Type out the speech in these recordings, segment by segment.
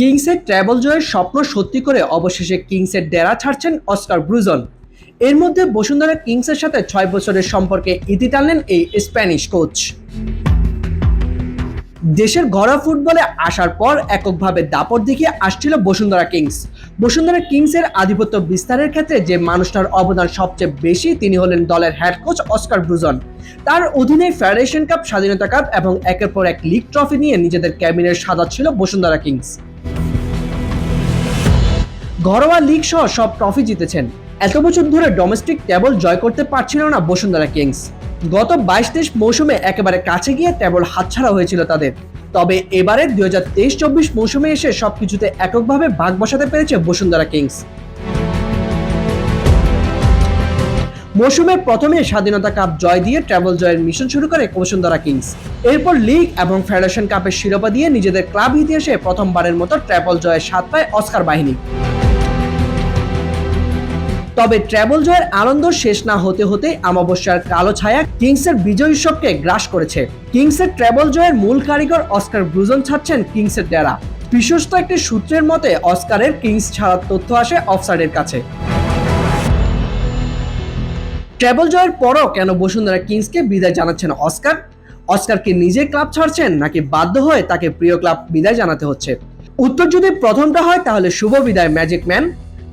কিংসের ট্র্যাভেল জয়ের স্বপ্ন সত্যি করে অবশেষে কিংসের ডেরা ছাড়ছেন অস্কার ব্রুজন। এর মধ্যে বসুন্ধরা কিংসের সাথে ছয় বছরের সম্পর্কে ইতি টানলেন এই স্প্যানিশ কোচ। দেশের ঘরোয়া ফুটবলে আসার পর এককভাবে দাপট দেখিয়ে আসছিল বসুন্ধরা কিংস। বসুন্ধরা কিংসের আধিপত্য বিস্তারের ক্ষেত্রে যে মানুষটার অবদান সবচেয়ে বেশি, তিনি হলেন দলের হেড কোচ অস্কার ব্রুজন। তার অধীনে ফেডারেশন কাপ স্বাধীনতা কাপ এবং একের পর এক লিগ ট্রফি নিয়ে নিজেদের ক্যাবিনের সাজাচ্ছিল বসুন্ধরা কিংস। ঘরোয়া লিগ সহ সব ট্রফি জিতেছেন। এত বছর ধরে ডোমেস্টিক টেবল জয় করতে পারছিল না বসুন্ধরা কিংস গত বাইশ তেইশ মৌসুমে একেবারে কাছে গিয়ে টেবল হাতছাড়া হয়েছিল তাদের। তবে এবারে দুই হাজার তেইশ চব্বিশ মৌসুমে এসে সবকিছুতে এককভাবে ভাগ বসাতে পেরেছে বসুন্ধরা কিংস মৌসুমের প্রথমে স্বাধীনতা কাপ জয় দিয়ে ট্রাভেল জয়ের মিশন শুরু করে বসুন্ধরা কিংস এরপর লিগ এবং ফেডারেশন কাপের শিরোপা দিয়ে নিজেদের ক্লাব ইতিহাসে প্রথমবারের মতো ট্রাভেল জয়ের স্বাদ পায় অস্কার বাহিনী। তবে ট্রাভেল জয়ের আনন্দ শেষ না হতে হতে আমাবস্যার কালো ছায়া কিংসের বিজয় উৎসবকে গ্রাস করেছে। কিংসের ট্রাভেল জয়ের মূল কারিগর অস্কার ব্রুজন ছাড়ছেন কিংসের ডেরা বিশ্বস্ত একটি সূত্রের মতে, অস্কারের কিংস ছাড়ার তথ্য আসে অফসাইডের কাছে। ট্রাভেল জয়ের পরও কেন বসুন্ধরা কিংসকে বিদায় জানাচ্ছেন অস্কার? অস্কার কি নিজে ক্লাব ছাড়ছেন নাকি বাধ্য হয়ে তাকে প্রিয় ক্লাব বিদায় জানাতে হচ্ছে? উত্তর যদি প্রথমটা হয়, তাহলে শুভ বিদায়, ম্যাজিক ম্যান।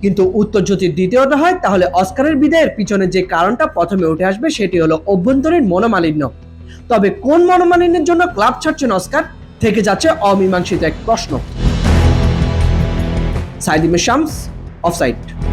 কিন্তু উত্তর যদি দ্বিতীয়টা হয়, তাহলে অস্কারের বিদায়ের পিছনে যে কারণটা প্রথমে উঠে আসবে, সেটি হলো অভ্যন্তরীণ মনোমালিন্য। তবে কোন মনোমালিন্যের জন্য ক্লাব ছাড়ছেন অস্কার? থেকে যাচ্ছে অমীমাংসিত এক প্রশ্ন। সাইদিমে শামস, অফসাইড।